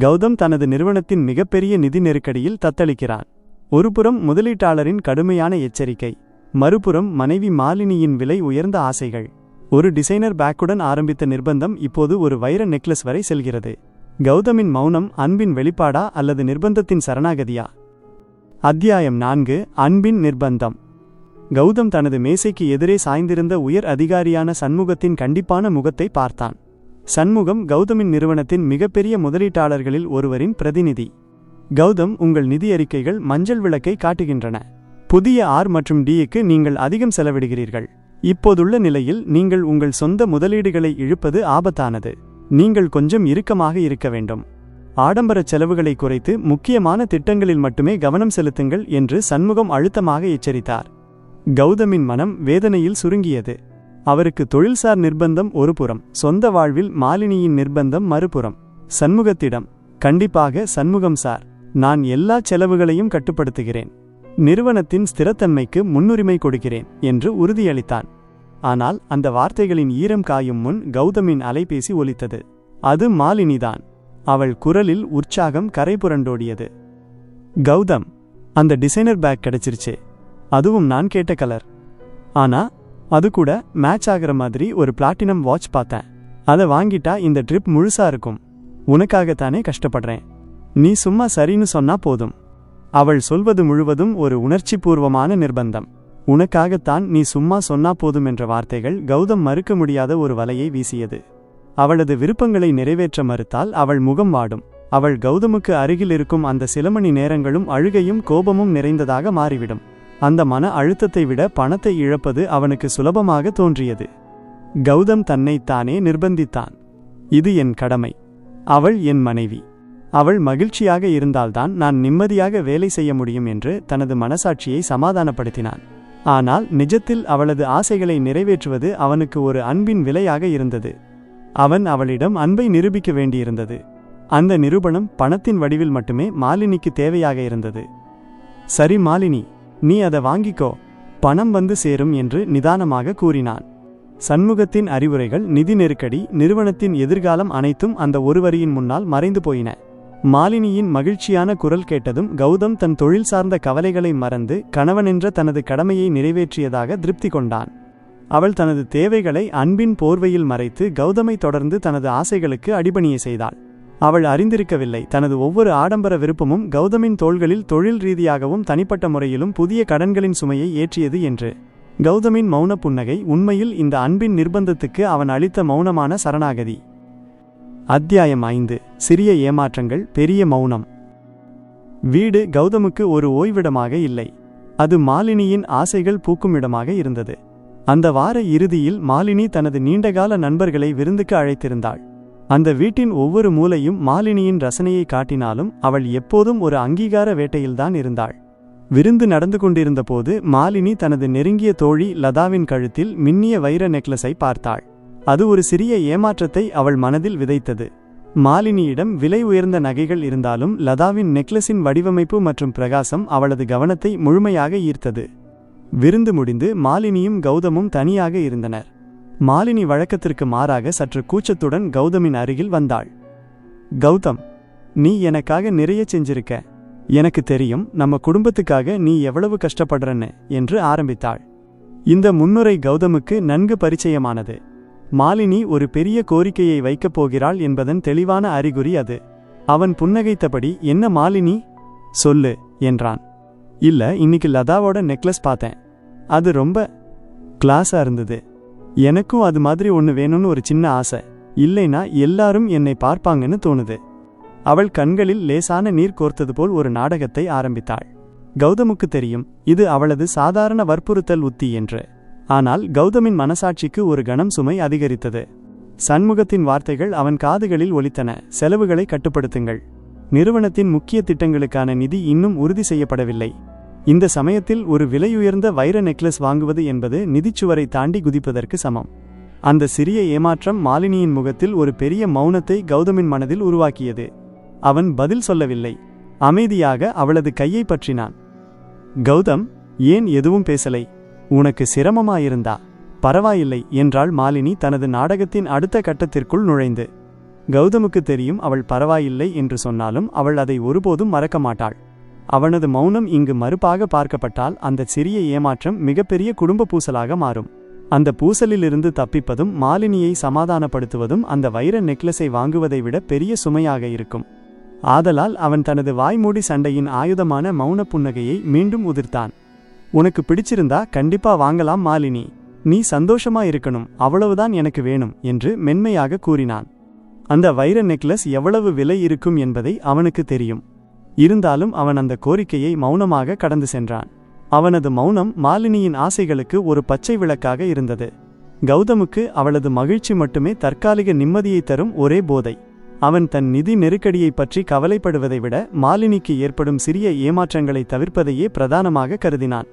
கௌதம் தனது நிறுவனத்தின் மிகப்பெரிய நிதி நெருக்கடியில் தத்தளிக்கிறான். ஒருபுறம் முதலீட்டாளரின் கடுமையான எச்சரிக்கை மறுபுறம் மனைவி மாலினியின் விலை உயர்ந்த ஆசைகள். ஒரு டிசைனர் பேக்குடன் ஆரம்பித்த நிர்பந்தம் இப்போது ஒரு வைர நெக்லஸ் வரை செல்கிறது. கௌதமின் மௌனம் அன்பின் வெளிப்பாடா அல்லது நிர்பந்தத்தின் சரணாகதியா? அத்தியாயம் நான்கு அன்பின் நிர்பந்தம். கௌதம் தனது மேசைக்கு எதிரே சாய்ந்திருந்த உயர் அதிகாரியான சண்முகத்தின் கண்டிப்பான முகத்தை பார்த்தான். சண்முகம் கௌதமின் நிறுவனத்தின் மிகப்பெரிய முதலீட்டாளர்களில் ஒருவரின் பிரதிநிதி. கௌதம் உங்கள் நிதி அறிக்கைகள் மஞ்சள் விளக்கை காட்டுகின்றன. புதிய ஆர் மற்றும் டிக்கு நீங்கள் அதிகம் செலவிடுகிறீர்கள். இப்போதுள்ள நிலையில் நீங்கள் உங்கள் சொந்த முதலீடுகளை இழுப்பது ஆபத்தானது. நீங்கள் கொஞ்சம் இறுக்கமாக இருக்க வேண்டும். ஆடம்பர செலவுகளை குறைத்து முக்கியமான திட்டங்களில் மட்டுமே கவனம் செலுத்துங்கள் என்று சண்முகம் அழுத்தமாக எச்சரித்தார். கௌதமின் மனம் வேதனையில் சுருங்கியது. அவருக்கு தொழில்சார் நிர்பந்தம் ஒருபுறம் சொந்த வாழ்வில் மாலினியின் நிர்பந்தம் மறுபுறம். சண்முகத்திடம் கண்டிப்பாக சண்முகம் சார் நான் எல்லா செலவுகளையும் கட்டுப்படுத்துகிறேன். நிறுவனத்தின் ஸ்திரத்தன்மைக்கு முன்னுரிமை கொடுக்கிறேன் என்று உறுதியளித்தான். ஆனால் அந்த வார்த்தைகளின் ஈரம் காயும் முன் கௌதமின் அலைபேசி ஒலித்தது. அது மாலினிதான். அவள் குரலில் உற்சாகம் கரை புரண்டோடியது. கௌதம் அந்த டிசைனர் பேக் கிடைச்சிருச்சு. அதுவும் நான் கேட்ட கலர். ஆனா அது கூட மேட்ச் ஆகிற மாதிரி ஒரு பிளாட்டினம் வாட்ச் பார்த்தேன். அதை வாங்கிட்டா இந்த ட்ரிப் முழுசா இருக்கும். உனக்காகத்தானே கஷ்டப்படுறேன். நீ சும்மா சரின்னு சொன்னா போதும். அவள் சொல்வது முழுவதும் ஒரு உணர்ச்சிபூர்வமான நிர்பந்தம். உனக்காகத்தான் நீ சும்மா சொன்னா போதும் என்ற வார்த்தைகள் கௌதம் மறுக்க முடியாத ஒரு வலையை வீசியது. அவளது விருப்பங்களை நிறைவேற்ற மறுத்தால் அவள் முகம் வாடும். அவள் கௌதமுக்கு அருகில் இருக்கும் அந்த சில மணி நேரங்களும் அழுகையும் கோபமும் நிறைந்ததாக மாறிவிடும். அந்த மன அழுத்தத்தை விட பணத்தை இழப்பது அவனுக்கு சுலபமாக தோன்றியது. கௌதம் தன்னைத்தானே நிர்பந்தித்தான். இது என் கடமை. அவள் என் மனைவி. அவள் மகிழ்ச்சியாக இருந்தால்தான் நான் நிம்மதியாக வேலை செய்ய முடியும் என்று தனது மனசாட்சியை சமாதானப்படுத்தினான். ஆனால் நிஜத்தில் அவளது ஆசைகளை நிறைவேற்றுவது அவனுக்கு ஒரு அன்பின் விலையாக இருந்தது. அவன் அவளிடம் அன்பை நிரூபிக்க வேண்டியிருந்தது. அந்த நிரூபணம் பணத்தின் வடிவில் மட்டுமே மாலினிக்கு தேவையாக இருந்தது. சரி மாலினி நீ அதை வாங்கிக்கோ. பணம் வந்து சேரும் என்று நிதானமாக கூறினான். சண்முகத்தின் அறிவுரைகள் நிதி நெருக்கடி நிறுவனத்தின் எதிர்காலம் அனைத்தும் அந்த ஒருவரியின் முன்னால் மறைந்து போயின. மாலினியின் மகிழ்ச்சியான குரல் கேட்டதும் கௌதம் தன் தொழில் சார்ந்த கவலைகளை மறந்து கணவனென்ற தனது கடமையை நிறைவேற்றியதாக திருப்தி கொண்டான். அவள் தனது தேவைகளை அன்பின் போர்வையில் மறைத்து கௌதமை தொடர்ந்து தனது ஆசைகளுக்கு அடிபணிய செய்தாள். அவள் அறிந்திருக்கவில்லை. தனது ஒவ்வொரு ஆடம்பர விருப்பமும் கௌதமின் தோள்களில் தொழில் ரீதியாகவும் தனிப்பட்ட முறையிலும் புதிய கடன்களின் சுமையை ஏற்றியது என்று. கௌதமின் மௌன புன்னகை உண்மையில் இந்த அன்பின் நிர்பந்தத்துக்கு அவன் அளித்த மௌனமான சரணாகதி. அத்தியாயம் ஐந்து. சிறிய ஏமாற்றங்கள் பெரிய மௌனம். வீடு கௌதமுக்கு ஒரு ஓய்விடமாக இல்லை. அது மாலினியின் ஆசைகள் பூக்கும் இடமாக இருந்தது. அந்த வார இறுதியில் மாலினி தனது நீண்டகால நண்பர்களை விருந்துக்கு அழைத்திருந்தாள். அந்த வீட்டின் ஒவ்வொரு மூலையும் மாலினியின் ரசனையை காட்டினாலும் அவள் எப்போதும் ஒரு அங்கீகார வேட்டையில்தான் இருந்தாள். விருந்து நடந்து கொண்டிருந்தபோது மாலினி தனது நெருங்கிய தோழி லதாவின் கழுத்தில் மின்னிய வைர நெக்லஸை பார்த்தாள். அது ஒரு சிறிய ஏமாற்றத்தை அவள் மனதில் விதைத்தது. மாலினியிடம் விலை உயர்ந்த நகைகள் இருந்தாலும் லதாவின் நெக்லஸின் வடிவமைப்பு மற்றும் பிரகாசம் அவளது கவனத்தை முழுமையாக ஈர்த்தது. விருந்து முடிந்து மாலினியும் கௌதமும் தனியாக இருந்தனர். மாலினி வழக்கத்திற்கு மாறாக சற்று கூச்சத்துடன் கௌதமின் அருகில் வந்தாள். கௌதம் நீ எனக்காக நிறைய செஞ்சிருக்க. எனக்கு தெரியும் நம்ம குடும்பத்துக்காக நீ எவ்வளவு கஷ்டப்படுறன்னு என்று ஆரம்பித்தாள். இந்த முன்னுரை கௌதமுக்கு நன்கு பரிச்சயமானது. மாலினி ஒரு பெரிய கோரிக்கையை வைக்கப் போகிறாள் என்பதன் தெளிவான அறிகுறி அது. அவன் புன்னகைத்தபடி என்ன மாலினி? சொல்லு என்றான். இல்ல இன்னைக்கு லதாவோட நெக்லஸ் பார்த்தேன். அது ரொம்ப கிளாஸா இருந்தது. எனக்கும் அது மாதிரி ஒன்று வேணும்னு ஒரு சின்ன ஆசை. இல்லைனா எல்லாரும் என்னை பார்ப்பாங்கன்னு தோணுது. அவள் கண்களில் லேசான நீர் கோர்த்தது போல் ஒரு நாடகத்தை ஆரம்பித்தாள். கௌதமுக்கு தெரியும் இது அவளது சாதாரண வற்புறுத்தல் உத்தி என்று. ஆனால் கௌதமின் மனசாட்சிக்கு ஒரு கணம் சுமை அதிகரித்தது. சண்முகத்தின் வார்த்தைகள் அவன் காதுகளில் ஒலித்தன. செலவுகளை கட்டுப்படுத்துங்கள். நிறுவனத்தின் முக்கிய திட்டங்களுக்கான நிதி இன்னும் உறுதி செய்யப்படவில்லை. இந்த சமயத்தில் ஒரு விலையுயர்ந்த வைர நெக்லஸ் வாங்குவது என்பது நிதிச்சுவரை தாண்டி குதிப்பதற்கு சமம். அந்த சிறிய ஏமாற்றம் மாலினியின் முகத்தில் ஒரு பெரிய மௌனத்தை கௌதமின் மனதில் உருவாக்கியது. அவன் பதில் சொல்லவில்லை. அமைதியாக அவளது கையை பற்றினான். கௌதம் ஏன் எதுவும் பேசலை? உனக்கு சிரமமாயிருந்தா பரவாயில்லை என்றாள் மாலினி தனது நாடகத்தின் அடுத்த கட்டத்திற்குள் நுழைந்து. கௌதமுக்கு தெரியும் அவள் பரவாயில்லை என்று சொன்னாலும் அவள் அதை ஒருபோதும் மறக்க மாட்டாள். அவனது மௌனம் இங்கு மறுப்பாக பார்க்கப்பட்டால் அந்த சிறிய ஏமாற்றம் மிகப்பெரிய குடும்ப பூசலாக மாறும். அந்த பூசலிலிருந்து தப்பிப்பதும் மாலினியை சமாதானப்படுத்துவதும் அந்த வைர நெக்லஸை வாங்குவதை விட பெரிய சுமையாக இருக்கும். ஆதலால் அவன் தனது வாய்மூடி சண்டையின் ஆயுதமான மௌன புன்னகையை மீண்டும் உதிர்த்தான். உனக்கு பிடிச்சிருந்தா கண்டிப்பா வாங்கலாம் மாலினி. நீ சந்தோஷமா இருக்கணும். அவ்வளவுதான் எனக்கு வேணும் என்று மென்மையாக கூறினான். அந்த வைர நெக்லஸ் எவ்வளவு விலை இருக்கும் என்பதை அவனுக்கு தெரியும். இருந்தாலும் அவன் அந்த கோரிக்கையை மௌனமாக கடந்து சென்றான். அவனது மௌனம் மாலினியின் ஆசைகளுக்கு ஒரு பச்சை விளக்காக இருந்தது. கௌதமுக்கு அவளது மகிழ்ச்சி மட்டுமே தற்காலிக நிம்மதியை தரும் ஒரே போதை. அவன் தன் நிதி நெருக்கடியைப் பற்றி கவலைப்படுவதை விட மாலினிக்கு ஏற்படும் சிறிய ஏமாற்றங்களை தவிர்ப்பதையே பிரதானமாக கருதினான்.